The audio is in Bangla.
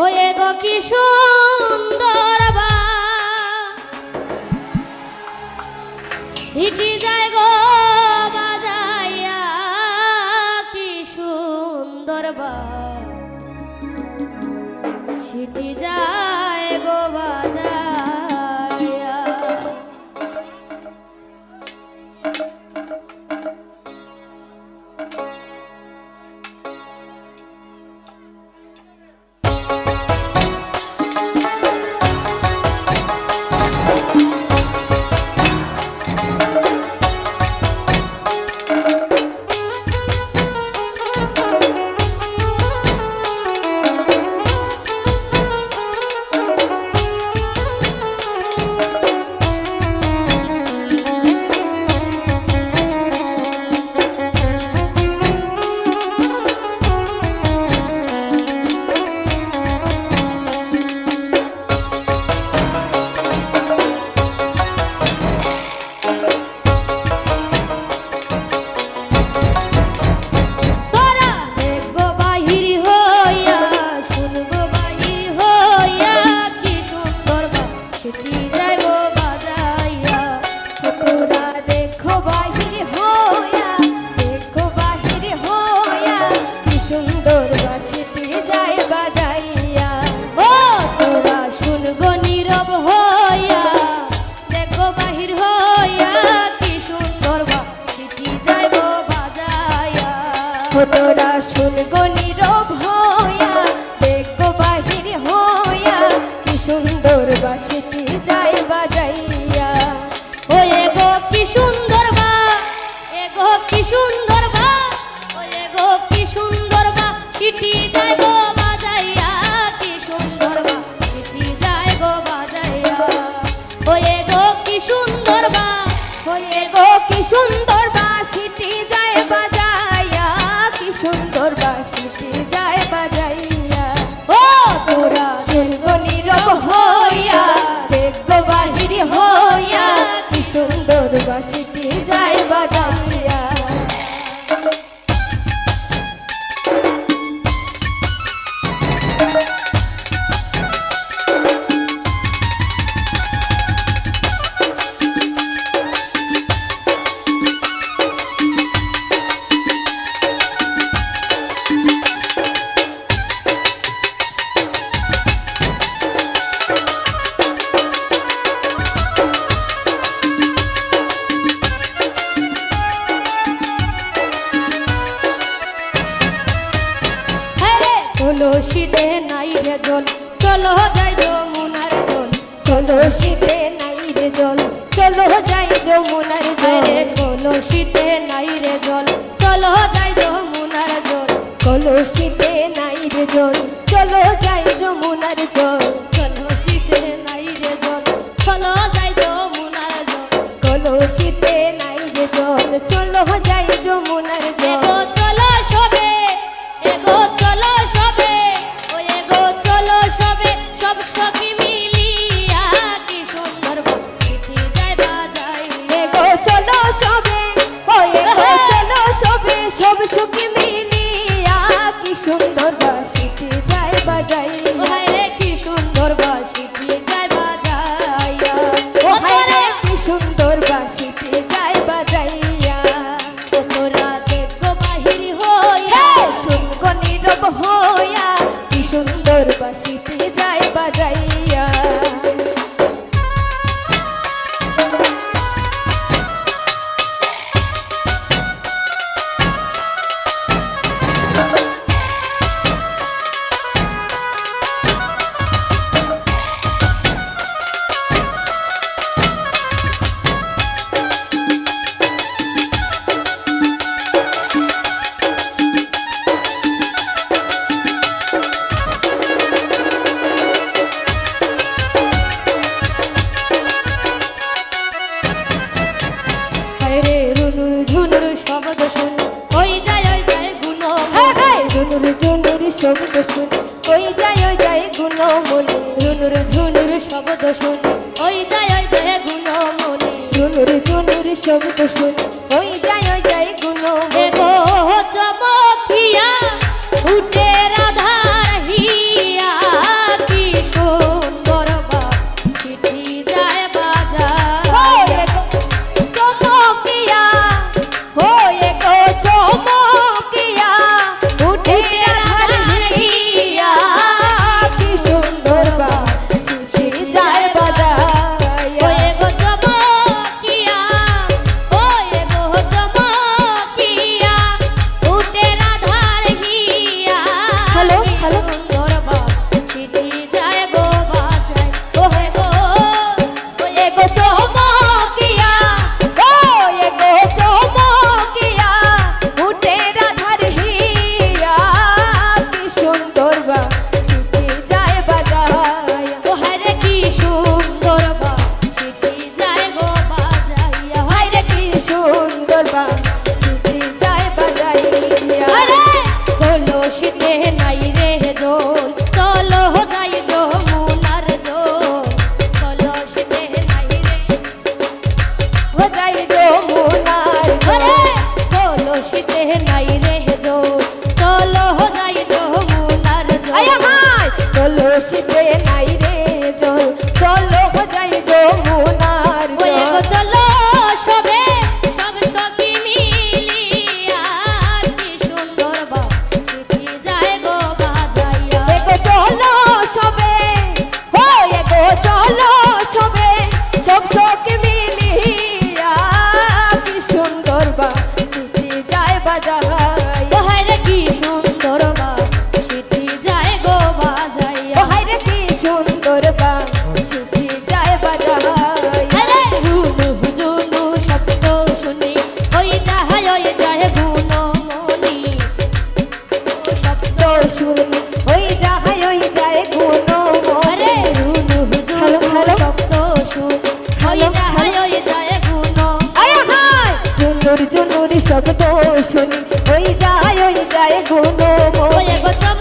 ওয়ে গো কি সুন্দর বা যায় গো ছোটরা শুনগো নীরব হয় যায় বাজাইয়া। ও তোরা! কলসিতে নাই রে জল। চলো যাই যমুনার জল। কলসিতে নাই রে জল। চলো যাই যমুনার জল। কলসিতে নাই রে জল। চলো যাই যমুনার জল। কলসিতে নাই রে জল। চলো যাই যমুনার জল। কলসিতে নাই জল। চলো যাই যমুনার জল। কলসিতে নাই রে জল। চলো শুন। ওই যায় ওই যায় গুণ মনে রুনুর ঝুনুর শব্দ শুন। ওই যায় ওই যায় গুণ মনে রুনুর ঝুনুর শব্দ শুন। ওই যায় ওই যায় গুণ মনে শীতে নাই রে জল। চলো যাই সূর্য নুরি শব্দ শুনি। ওই যায় ওই যায় গুণ মনে গো